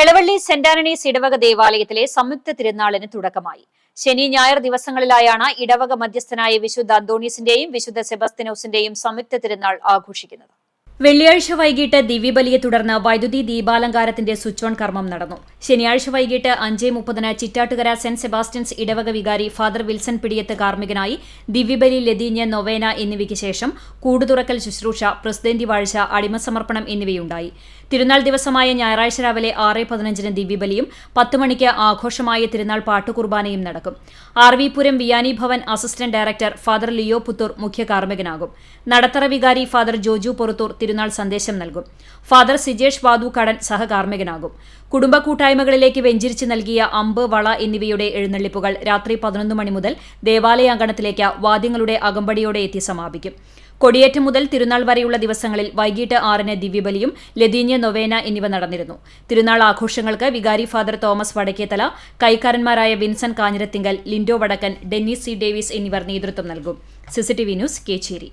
Elavally saint Antony's ഇടവക ദേവാലയത്തിലെ സംയുക്ത തിരുനാളിന് തുടക്കമായി. ശനി ഞായർ ദിവസങ്ങളിലായാണ് ഇടവക മധ്യസ്ഥനായ വിശുദ്ധ അന്തോണീസിന്റെയും വിശുദ്ധ സെബസ്തിനോസിന്റെയും സംയുക്ത തിരുനാൾ ആഘോഷിക്കുന്നത്. വെള്ളിയാഴ്ച വൈകിട്ട് ദിവ്യബലിയെ തുടർന്ന് വൈദ്യുതി ദീപാലങ്കാരത്തിന്റെ സ്വിച്ച് ഓൺ കർമ്മം നടന്നു. ശനിയാഴ്ച വൈകിട്ട് അഞ്ചേ മുപ്പതിന് ചിറ്റാട്ടുകര സെന്റ് സെബാസ്റ്റ്യൻസ് ഇടവക വികാരി ഫാദർ വിൽസൺ പിടിയത്ത് കാർമ്മികനായി ദിവ്യബലി ലതീഞ്ഞ് നൊവേന എന്നിവയ്ക്ക് ശേഷം കൂടുതുറക്കൽ ശുശ്രൂഷ പ്രസിദ്ധന്തി വാഴ്ച അടിമസമർപ്പണം എന്നിവയുണ്ടായി. തിരുനാൾ ദിവസമായ ഞായറാഴ്ച രാവിലെ ആറ് പതിനഞ്ചിന് ദിവ്യബലിയും പത്ത് മണിക്ക് ആഘോഷമായ തിരുനാൾ പാട്ടുകുർബാനയും നടക്കും. R V Puram Vianney Bhavan assistant director father Leo Puthur മുഖ്യ കാർമ്മികനാകും. നടത്തറ വികാരി ഫാദർ ജോജു പൊറുത്തൂർ തിരുനാൾ സന്ദേശം നൽകും. ഫാദർ സിജേഷ് വാദു കടൻ സഹകാർമ്മികനാകും. കുടുംബ കൂട്ടായ്മകളിലേക്ക് വെഞ്ചിരിച്ച് നൽകിയ അമ്പ് വള എന്നിവയുടെ എഴുന്നള്ളിപ്പുകൾ രാത്രി പതിനൊന്ന് മണി മുതൽ ദേവാലയ അങ്കണത്തിലേക്ക് വാദ്യങ്ങളുടെ അകമ്പടിയോടെ എത്തി സമാപിക്കും. കൊടിയേറ്റം മുതൽ തിരുനാൾ വരെയുള്ള ദിവസങ്ങളിൽ വൈകിട്ട് ആറിന് ദിവ്യബലിയും ലതീന്യ നൊവേന എന്നിവ നടന്നിരുന്നു. തിരുനാൾ ആഘോഷങ്ങൾക്ക് വികാരി father Thomas Vadakkethala കൈക്കാരന്മാരായ Vinson Kanjirathinkal Lindo Vadakkan Dennis C Davis എന്നിവർ നേതൃത്വം നൽകും. CCTV news Kecheri.